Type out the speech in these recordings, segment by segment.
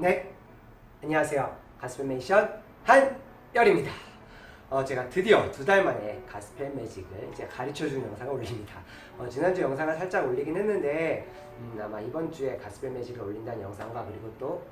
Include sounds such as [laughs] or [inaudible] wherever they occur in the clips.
네, 안녕하세요. 가스펠메이션 한열입니다. 어, 제가 드디어 두 달 만에 가스펠 매직을 이제 가르쳐주는 영상을 올립니다. 어, 지난주 영상을 살짝 올리긴 했는데 음, 아마 이번 주에 가스펠 매직을 올린다는 영상과 그리고 또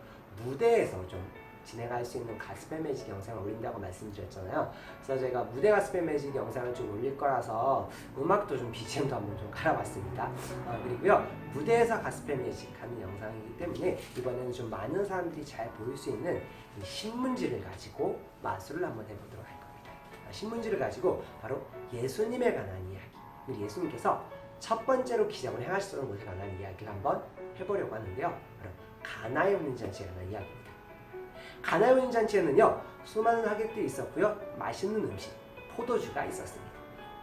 무대에서 좀 진행할 수 있는 가스펠 매직 영상을 올린다고 말씀드렸잖아요. 그래서 제가 무대 가스펠 매직 영상을 좀 올릴 거라서 음악도 좀 BGM도 한번 좀 깔아봤습니다. 어, 그리고요 무대에서 가스펠 매직 하는 영상이기 때문에 이번에는 좀 많은 사람들이 잘 보일 수 있는 이 신문지를 가지고 마술을 한번 해보도록 할 겁니다. 아, 신문지를 가지고 바로 예수님에 관한 이야기. 예수님께서 첫 번째로 기적을 행하셨던 것에 관한 이야기를 한번 해보려고 하는데요. 바로 가나의 잔치에 관한 이야기입니다. 가나의 혼인 잔치에는요 수많은 하객들이 있었고요 맛있는 음식 포도주가 있었습니다.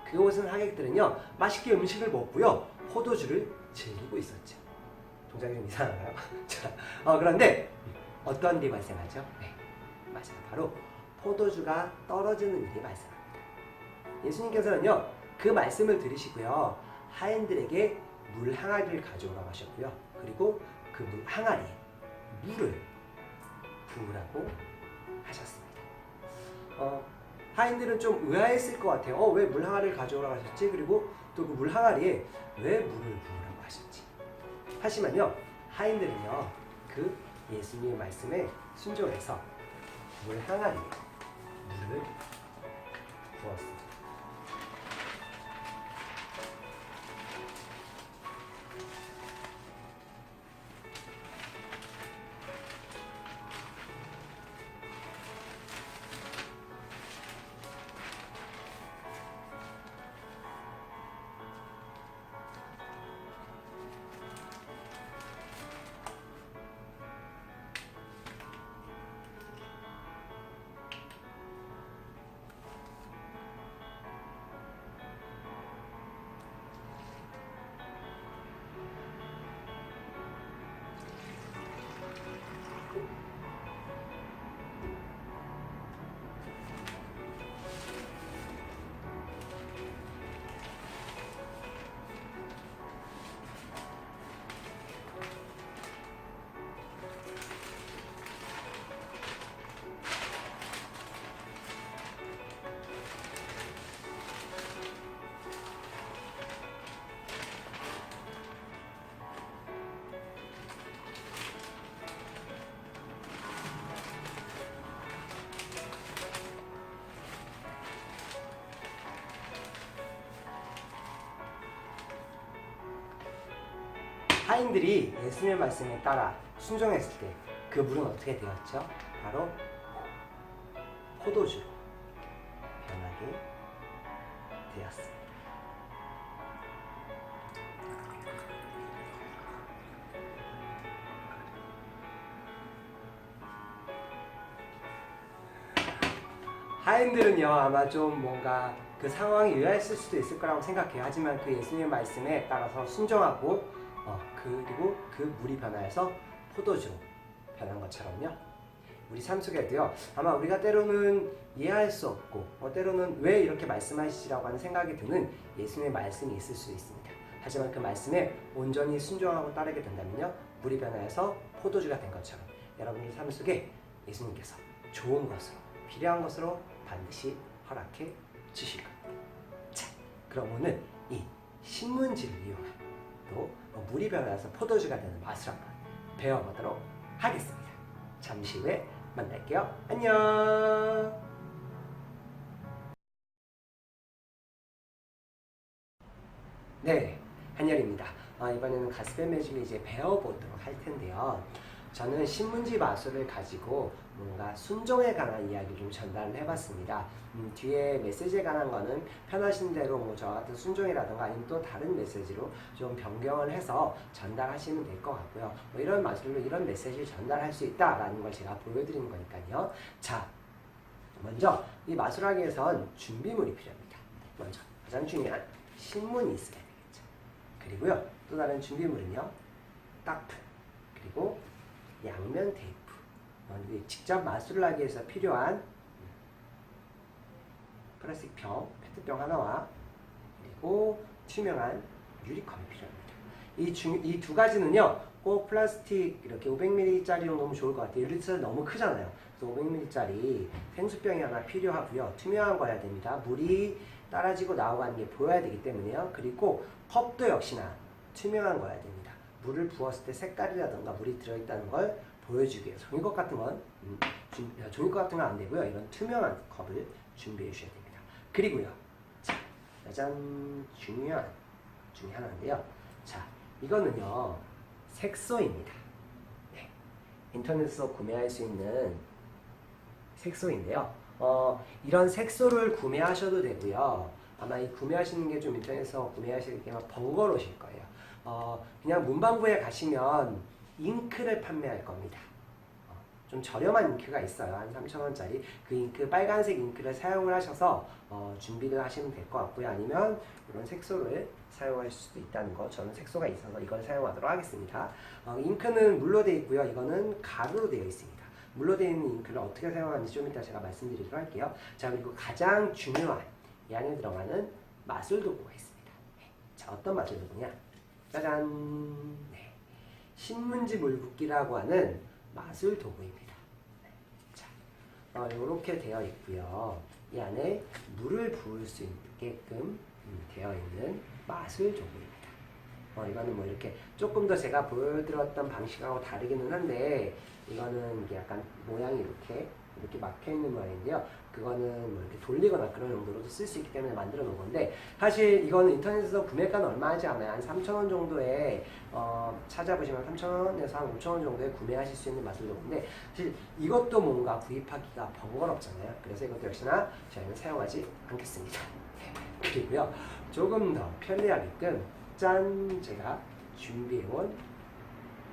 그곳은 하객들은요 맛있게 음식을 먹고요 포도주를 즐기고 있었죠. 동작이 좀 이상한가요? [laughs] 자, 어, 그런데 어떤 일이 발생하죠? 네, 맞아요. 바로 포도주가 떨어지는 일이 발생합니다. 예수님께서는요 그 말씀을 들으시고요 하인들에게 물 항아리를 가져오라고 하셨고요 그리고 그 물 항아리에 물을 부으라고 하셨습니다. 어, 하인들은 좀 의아했을 것 같아요. 어, 왜 물 항아리를 가져오라고 하셨지? 그리고 또 그 물 항아리에 왜 물을 부으라고 하셨지? 하지만요, 하인들은요, 그 예수님의 말씀에 순종해서 물 항아리에 물을 부었습니다. 하인들이 예수님의 말씀에 따라 순종했을 때 그 물은 어떻게 되었죠? 바로 포도주로 변하게 되었습니다. 하인들은요 아마 좀 뭔가 그 상황이 의아했을 수도 있을 거라고 생각해요. 하지만 그 예수님의 말씀에 따라서 순종하고 어, 그리고 그 물이 변화해서 포도주로 변한 것처럼요. 우리 삶 속에도요. 아마 우리가 때로는 이해할 수 없고 어, 때로는 왜 이렇게 말씀하시라고 하는 생각이 드는 예수님의 말씀이 있을 수 있습니다. 하지만 그 말씀에 온전히 순종하고 따르게 된다면요. 물이 변화해서 포도주가 된 것처럼 여러분의 삶 속에 예수님께서 좋은 것으로 필요한 것으로 반드시 허락해 주실 겁니다. 자, 그럼 오늘 이 신문지를 이용한 또 물이 변화해서 포도주가 되는 맛을 한번 배워보도록 하겠습니다. 잠시 후에 만날게요. 안녕. 네, 한열입니다. 아, 이번에는 가스펠 매직을 이제 배워보도록 할 텐데요. 저는 신문지 마술을 가지고 뭔가 순종에 관한 이야기를 좀 전달을 해봤습니다. 음, 뒤에 메시지에 관한 거는 편하신 대로 뭐 저와 같은 순종이라든가 아니면 또 다른 메시지로 좀 변경을 해서 전달하시면 될 것 같고요. 뭐 이런 마술로 이런 메시지를 전달할 수 있다라는 걸 제가 보여드리는 거니까요. 자, 먼저 이 마술하기 위해선 준비물이 필요합니다. 먼저 가장 중요한 신문이 있어야 되겠죠. 그리고요 또 다른 준비물은요 그리고 양면 테이프 어, 직접 마술을 하기 위해서 필요한 플라스틱 병, 페트병 하나와 그리고 투명한 유리컵이 필요합니다. 이 두 가지는요 꼭 플라스틱 이렇게 500ml짜리 정도면 좋을 것 같아요. 1리터 너무 크잖아요. 그래서 500ml짜리 생수병이 하나 필요하고요. 투명한 거야 됩니다. 물이 따라지고 나오가는 게 보여야 되기 때문에요. 그리고 컵도 역시나 투명한 거야 됩니다. 물을 부었을 때 색깔이라던가 물이 들어있다는 걸 보여주기 위해서 종이컵 같은 건 음, 준- 종이컵 같은 건 안 되고요. 이런 투명한 컵을 준비해 주셔야 됩니다. 그리고요. 자, 짜잔 중요한 중에 하나인데요. 자, 이거는요. 색소입니다. 네. 인터넷에서 구매할 수 있는 색소인데요. 어, 이런 색소를 구매하셔도 되고요. 아마 이 구매하시는 게 좀 인터넷에서 구매하시기 가 번거로우실 거예요. 어, 그냥 문방구에 가시면 잉크를 판매할 겁니다. 어, 좀 저렴한 잉크가 있어요. 한 3,000원짜리. 그 잉크, 빨간색 잉크를 사용을 하셔서 어, 준비를 하시면 될 것 같고요. 아니면 이런 색소를 사용할 수도 있다는 거. 저는 색소가 있어서 이걸 사용하도록 하겠습니다. 어, 잉크는 물로 되어 있고요. 이거는 가루로 되어 있습니다. 물로 되어 있는 잉크를 어떻게 사용하는지 좀 이따 제가 말씀드리도록 할게요. 자, 그리고 가장 중요한 이 안에 들어가는 마술 도구가 있습니다. 네. 자, 어떤 마술 도구냐? 짜잔! 네. 신문지 물붓기라고 하는 마술 도구입니다. 네. 자, 어, 이렇게 되어 있고요. 이 안에 물을 부을 수 있게끔 음, 되어 있는 마술 도구입니다. 어, 이거는 뭐 이렇게 조금 더 제가 보여드렸던 방식하고 다르기는 한데 이거는 약간 모양이 이렇게 이렇게 막혀 있는 모양인데요. 그거는 뭐 이렇게 돌리거나 그런 용도로도 쓸 수 있기 때문에 만들어 놓은 건데 사실 이거는 인터넷에서 구매가는 얼마 하지 않아요. 한 3,000원 정도에 어, 찾아보시면 3,000원에서 한 5,000원 정도에 구매하실 수 있는 마술 도구인데 사실 이것도 뭔가 구입하기가 번거롭잖아요. 그래서 이것도 역시나 저희는 사용하지 않겠습니다. [laughs] 그리고요. 조금 더 편리하게끔 짠 제가 준비해온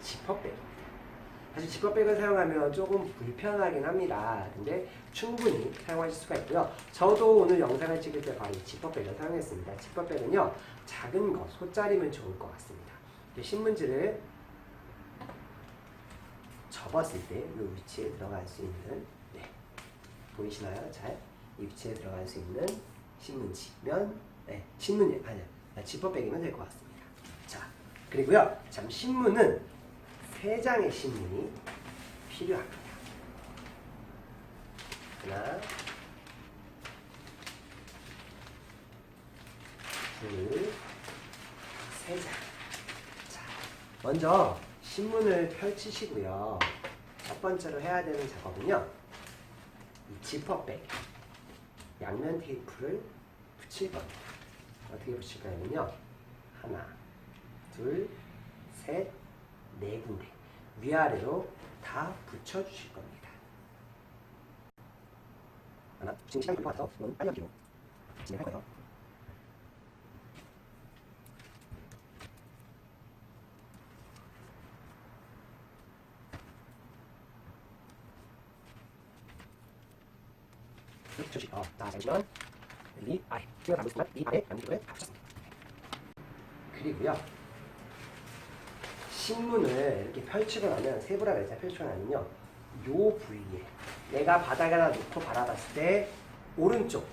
지퍼백입니다. 사실 지퍼백을 사용하면 조금 불편하긴 합니다. 근데 충분히 사용하실 수가 있고요. 저도 오늘 영상을 찍을 때 바로 이 지퍼백을 사용했습니다. 지퍼백은요, 작은 거, 소짜리면 좋을 것 같습니다. 신문지를 접었을 때 이 위치에 들어갈 수 있는, 네, 보이시나요? 잘? 이 위치에 들어갈 수 있는 신문지면, 네, 신문이, 아니요, 지퍼백이면 될 것 같습니다. 자, 그리고요, 참, 신문은 세 장의 신문이 필요합니다. 하나, 둘, 세 장. 자, 먼저 신문을 펼치시고요. 첫 번째로 해야 되는 작업은요. 이 지퍼백, 양면 테이프를 붙일 겁니다. 어떻게 붙일 거냐면요. 하나, 둘, 셋, 네 군데 위아래로 다 붙여주실 겁니다. 하나, 지금 시간이 같아서 이건 하기로 진행할 거예요. 이렇게 어, 자, 잠시만 여기 아래 담고 있지만 이 아래 양쪽을 다 붙였습니다. 그리고요. 신문을 이렇게 펼치고 나면 세부라 글자 펼치고 나면요. 요 부위에 내가 바닥에다 놓고 바라봤을 때 오른쪽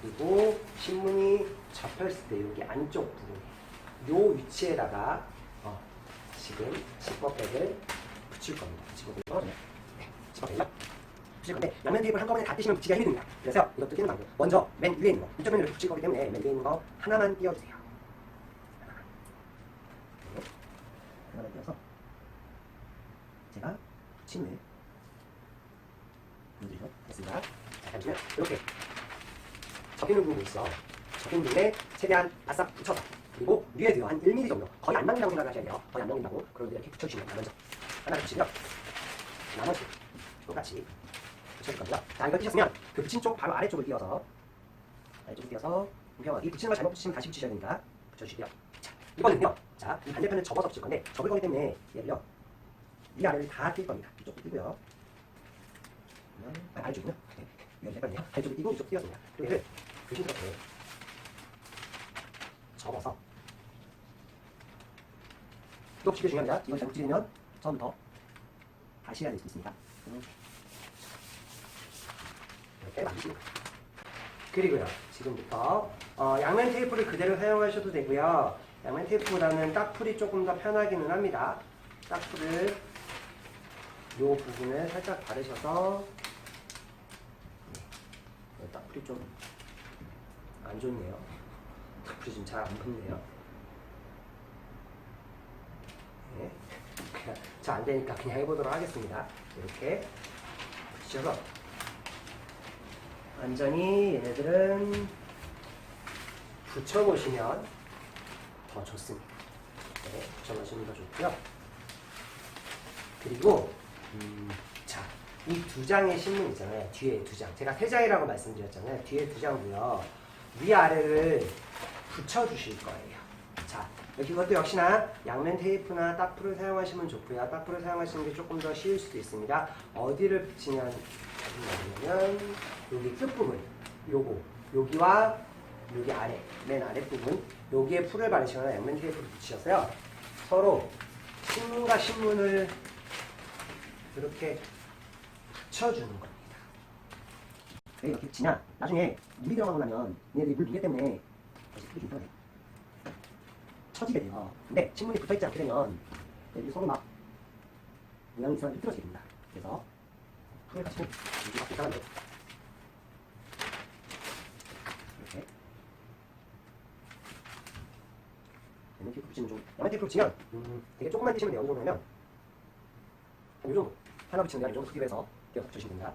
그리고 신문이 접혔을 때 여기 안쪽 부분 요 위치에다가 어, 지금 지퍼백을 붙일 겁니다. 지퍼백을 네, 지퍼백을 붙일 건데 양면 테이프를 한꺼번에 다 떼시면 붙이기가 힘듭니다. 그래서 이것도 끼는 방법. 먼저 맨 위에 있는 거 이쪽면 이렇게 붙일 거기 때문에 맨 위에 있는 거 하나만 띄워주세요 하나만 띄워서 제가 침을 보여드리도록 하겠습니다. 자, 잠시만 이렇게 접히는 부분이 있어. 접힌 부분에 최대한 바싹 붙여서 그리고 위에도요 한 1mm 정도 거의 안 남긴다고 생각하셔야 돼요. 거의 안 남긴다고 그런데 이렇게 붙여주시면 먼저 하나 붙이면 나머지 똑같이 붙여줄 겁니다. 자 이거 띄셨으면 그 붙인 쪽 바로 아래쪽을 띄워서 아래쪽을 띄워서 공평하게 붙이는 걸 잘못 붙이시면 다시 붙이셔야 되니까 붙여주시고요. 자 이거는요. 자, 이 반대편을 접어서 붙일 건데 접을 거기 때문에 얘를요. 이 아래를 다뛸 겁니다. 이쪽도 띄고요. 아, 아래쪽이요? 네. 이거 헷갈리네요. 아래쪽을 띄고 이쪽 띄웠습니다. 그리고 얘를 조심스럽게 접어서 또 쉽게 중요합니다. 이걸 잘못 찌르면 처음부터 다시 해야 될 수 있습니다. 음. 이렇게 됩니다. 그리고요, 지금부터 어, 양면 테이프를 그대로 사용하셔도 되고요. 양면 테이프보다는 딱풀이 조금 더 편하기는 합니다. 딱풀을 요 부분을 살짝 바르셔서 네, 딱풀이 좀 안 좋네요. 딱풀이 좀 잘 안 붙네요. 네. 잘안 되니까 그냥 해보도록 하겠습니다. 이렇게 붙이셔서 완전히 얘네들은 붙여보시면 더 좋습니다. 네, 붙여보시면 더 좋고요. 그리고 음, 자, 이 두 장의 신문 있잖아요. 뒤에 두 장. 제가 세 장이라고 말씀드렸잖아요. 뒤에 두 장도요. 위아래를 붙여주실 거예요. 자, 여기 이것도 역시나 양면 테이프나 따프를 사용하시면 좋고요. 따프를 사용하시는 게 조금 더 쉬울 수도 있습니다. 어디를 붙이면 어디냐면 여기 끝부분, 요거, 여기와 여기 아래, 맨 아래 부분, 여기에 풀을 바르시거나 양면 테이프를 붙이셔서요. 서로 신문과 신문을 이렇게 붙여주는 겁니다. 왜 이렇게 붙이냐? 나중에 물이 들어가고 나면 얘네들이 물 무게 때문에. 처지게 돼요. 근데 신문이 붙어있지 않게 되면 얘들이 서로 막 모양이 이상하게 됩니다. 그래서 풀을 같이 여기가 불쌍한데 이렇게 테이프 붙이면 좀 양면 테이프 붙이면 음, 되게 조금만 띄시면 돼요. 어느 정도면 한 요정도 하나 붙이는 데이 정도 띄어서 붙여주시면 됩니다.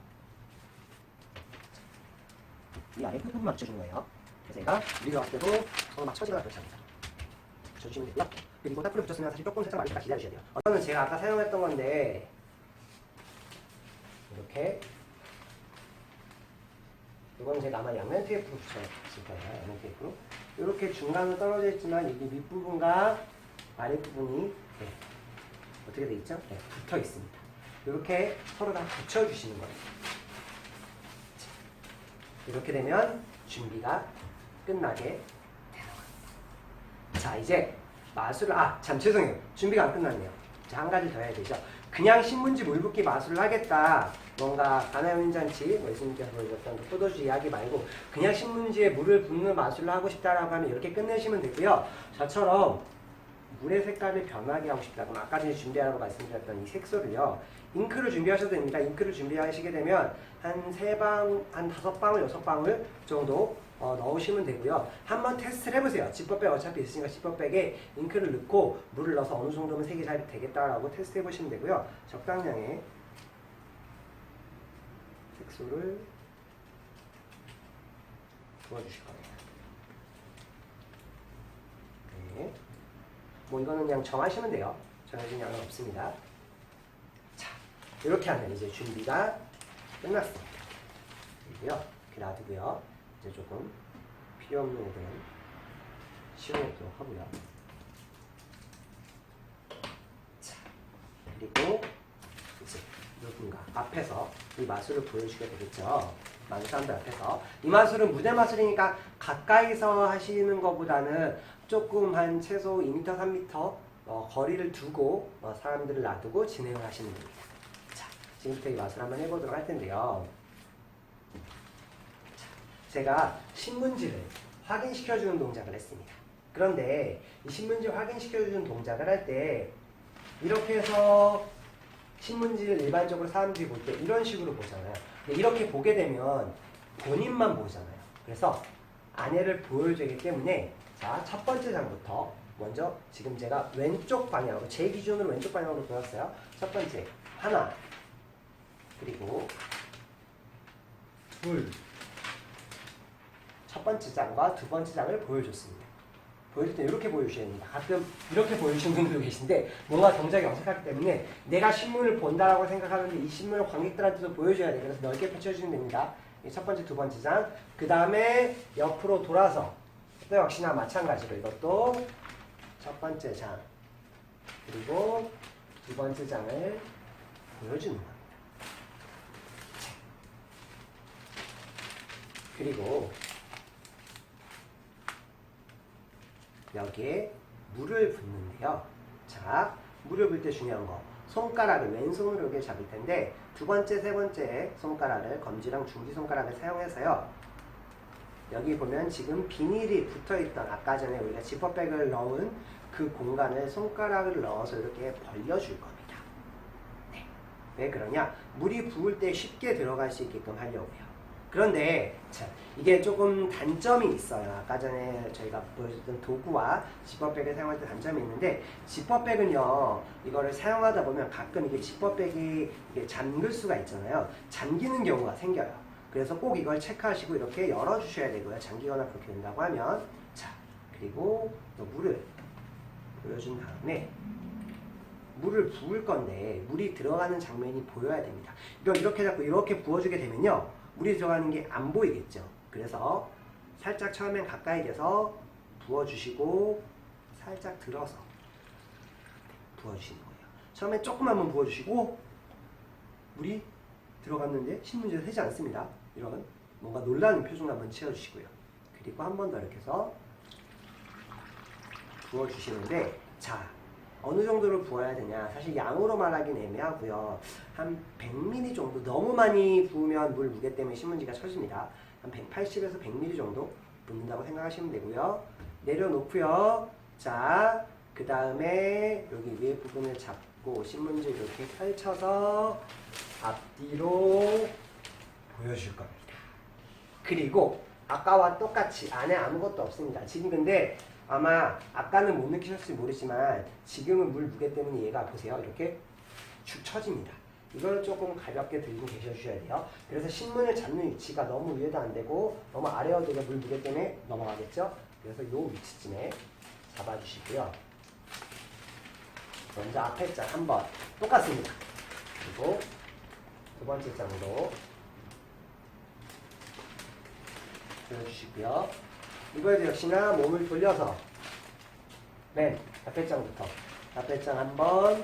이 안에 끝부분만 붙여주는 거예요. 그래서 얘가 물이 들어갔을 때도 서로 막 처지거나 그렇지 않습니다. 붙여주시면 되고요. 그리고 따풀을 붙였으면 사실 조금 살짝 말리다 기다리셔야 돼요. 어떤 제가 아까 사용했던 건데 이렇게 이건 제가 아마 양면 테이프로 붙였을 거예요. 양면 테이프로. 이렇게 중간으로 떨어져 있지만 여기 윗부분과 아랫부분이 네, 어떻게 돼 있죠? 네, 붙어 있습니다. 이렇게 서로 다 붙여주시는 거예요. 자, 이렇게 되면 준비가 끝나게 되는 겁니다. 자, 이제 마술을, 아, 참 죄송해요. 준비가 안 끝났네요. 자, 한 가지 더 해야 되죠. 그냥 신문지 물 붓기 마술을 하겠다. 뭔가 가나윤잔치, 뭐 예수님께서 보여줬던 그 포도주 이야기 말고 그냥 신문지에 물을 붓는 마술을 하고 싶다라고 하면 이렇게 끝내시면 되고요. 저처럼 물의 색깔을 변하게 하고 싶다. 그럼 아까 전에 준비하라고 말씀드렸던 이 색소를요. 잉크를 준비하셔도 됩니다. 잉크를 준비하시게 되면 한 세 방, 한 다섯 방울, 여섯 방울 정도 어, 넣으시면 되고요. 한번 테스트를 해보세요. 지퍼백 어차피 있으니까 지퍼백에 잉크를 넣고 물을 넣어서 어느 정도면 색이 잘 되겠다라고 테스트 해보시면 되고요. 적당량의 색소를 부어주실 겁니다. 네. 뭐 이거는 그냥 정하시면 돼요. 정해진 양은 없습니다. 자, 이렇게 하면 이제 준비가 끝났습니다. 그리고요, 이렇게 놔두고요. 이제 조금 필요 없는 애들은 치워놓도록 하고요. 자, 그리고 이제 누군가 앞에서 이 마술을 보여주게 되겠죠. 많은 사람들 앞에서 이 마술은 무대 마술이니까 가까이서 하시는 것보다는 조금 한 최소 2m, 3m 어, 거리를 두고 어, 사람들을 놔두고 진행을 하시면 됩니다. 자, 지금부터 이 마술 한번 해보도록 할 텐데요. 자, 제가 신문지를 확인시켜주는 동작을 했습니다. 그런데 이 신문지 확인시켜주는 동작을 할 때 이렇게 해서 신문지를 일반적으로 사람들이 볼 때 이런 식으로 보잖아요. 이렇게 보게 되면 본인만 보잖아요. 그래서 안에를 보여주기 때문에 자, 첫 번째 장부터 먼저 지금 제가 왼쪽 방향으로 제 기준으로 왼쪽 방향으로 보였어요. 첫 번째 하나 그리고 둘 첫 번째 장과 두 번째 장을 보여줬습니다. 보여줄 때 이렇게 보여주셔야 됩니다. 가끔 이렇게 보여주시는 분들도 계신데 뭔가 동작이 어색하기 때문에 내가 신문을 본다라고 생각하는데 이 신문을 관객들한테도 보여줘야 돼요. 그래서 넓게 펼쳐주시면 됩니다. 이첫 번째, 두 번째 장. 그 다음에 옆으로 돌아서 또 역시나 마찬가지로 이것도 첫 번째 장 그리고 두 번째 장을 보여주는 겁니다. 그리고 여기에 물을 붓는데요. 자, 물을 불때 중요한 거. 손가락을 왼손으로 이렇게 잡을 텐데 두 번째, 세 번째 손가락을 검지랑 중지 손가락을 사용해서요. 여기 보면 지금 비닐이 붙어 있던 아까 전에 우리가 지퍼백을 넣은 그 공간을 손가락을 넣어서 이렇게 벌려줄 겁니다. 네. 왜 그러냐? 물이 부을 때 쉽게 들어갈 수 있게끔 하려고요. 그런데 자, 이게 조금 단점이 있어요. 아까 전에 저희가 보여줬던 도구와 지퍼백을 사용할 때 단점이 있는데 지퍼백은요 이거를 사용하다 보면 가끔 이게 지퍼백이 이게 잠글 수가 있잖아요. 잠기는 경우가 생겨요. 그래서 꼭 이걸 체크하시고 이렇게 열어주셔야 되고요. 잠기거나 그렇게 된다고 하면 자 그리고 또 물을 보여준 다음에 물을 부을 건데 물이 들어가는 장면이 보여야 됩니다. 이걸 이렇게 잡고 이렇게 부어주게 되면요 물이 들어가는 게 안 보이겠죠. 그래서 살짝 처음엔 가까이 돼서 부어주시고 살짝 들어서 부어주시는 거예요. 처음에 조금만 부어주시고 물이 들어갔는데 신문지가 새지 않습니다. 이런 뭔가 놀라는 표정 한번 채워주시고요. 그리고 한 번 더 이렇게 해서 부어주시는데 자 어느 정도로 부어야 되냐. 사실 양으로 말하긴 애매하고요. 한 100ml 정도 너무 많이 부으면 물 무게 때문에 신문지가 처집니다. 한 180에서 100ml 정도 붓는다고 생각하시면 되고요. 내려놓고요. 자그 다음에 여기 위에 부분을 잡고 신문지 이렇게 펼쳐서 앞뒤로 보여줄 겁니다. 그리고 아까와 똑같이 안에 아무것도 없습니다. 지금 근데 아마 아까는 못 느끼셨을지 모르지만 지금은 물 무게 때문에 얘가 보세요. 이렇게 축 처집니다. 이걸 조금 가볍게 들고 계셔주셔야 돼요. 그래서 신문을 잡는 위치가 너무 위에도 안 되고 너무 아래여도 물 무게 때문에 넘어가겠죠. 그래서 요 위치쯤에 잡아주시고요. 먼저 앞에 장 한번 똑같습니다. 그리고 두 번째 장도 보여주시고요. 이거에도 역시나 몸을 돌려서 맨 앞에 장부터 앞에 장 한번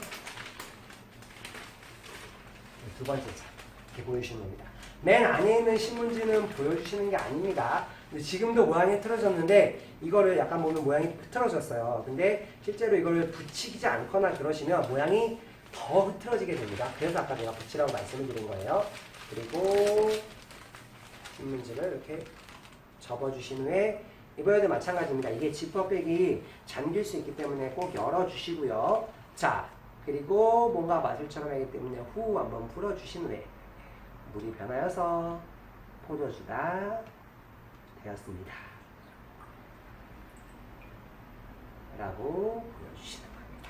두 번째 장 이렇게 보여주시면 됩니다. 맨 안에 있는 신문지는 보여주시는 게 아닙니다. 지금도 모양이 틀어졌는데 이거를 약간 보면 모양이 흐트러졌어요. 근데 실제로 이거를 붙이지 않거나 그러시면 모양이 더 흐트러지게 됩니다. 그래서 아까 내가 붙이라고 말씀을 드린 거예요. 그리고 신문지를 이렇게 접어주신 후에 이번에도 마찬가지입니다. 이게 지퍼백이 잠길 수 있기 때문에 꼭 열어주시고요. 자, 그리고 뭔가 마술처럼 하기 때문에 후 한번 풀어주신 후에 물이 변하여서 포도주가 되었습니다. 라고 보여주시는 겁니다.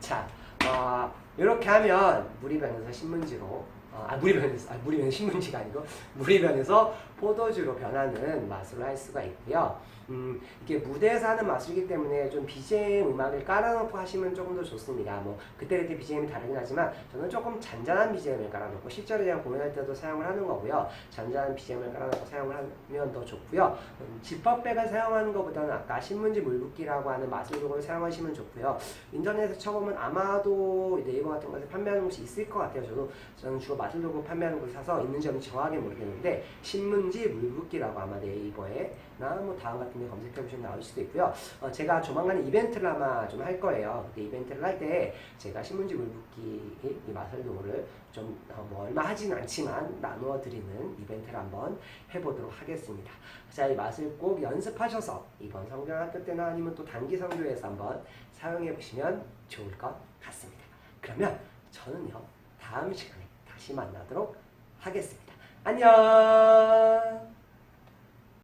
자, 어, 이렇게 하면 물이 변해서 신문지로 어, 아 물이 변해서 아 물이 변해서 신문지가 아니고 물이 변해서 포도주로 변하는 마술을 할 수가 있고요. 음, 이게 무대에서 하는 마술이기 때문에 좀 BGM 음악을 깔아놓고 하시면 조금 더 좋습니다. 뭐 그때 그때 BGM이 다르긴 하지만 저는 조금 잔잔한 BGM을 깔아놓고 실제로 그냥 공연할 때도 사용을 하는 거고요. 잔잔한 BGM을 깔아놓고 사용을 하면 더 좋고요. 음, 지퍼백을 사용하는 것보다는 아까 신문지 물붓기라고 하는 마술 도구를 사용하시면 좋고요. 인터넷에 쳐보면 아마도 네이버 같은 곳에 판매하는 곳이 있을 것 같아요. 저도 저는 주로 도구 판매하는 곳을 사서 있는지 없는지 정확하게 모르겠는데 신문지 물붓기라고 아마 네이버에 나뭐 다음 같은 데 검색해 보시면 나올 수도 있고요. 어, 제가 조만간 이벤트를 아마 좀 할 거예요. 그때 이벤트를 할 때 제가 신문지 물붓기 이 마술 도구를 좀 어, 뭐 얼마 하진 않지만 나누어 드리는 이벤트를 한번 해보도록 하겠습니다. 자, 이 맛을 꼭 연습하셔서 이번 성경학교 때나 아니면 또 단기 성교에서 한번 사용해 보시면 좋을 것 같습니다. 그러면 저는요 다음 시간에 다시 만나도록 하겠습니다. 안녕.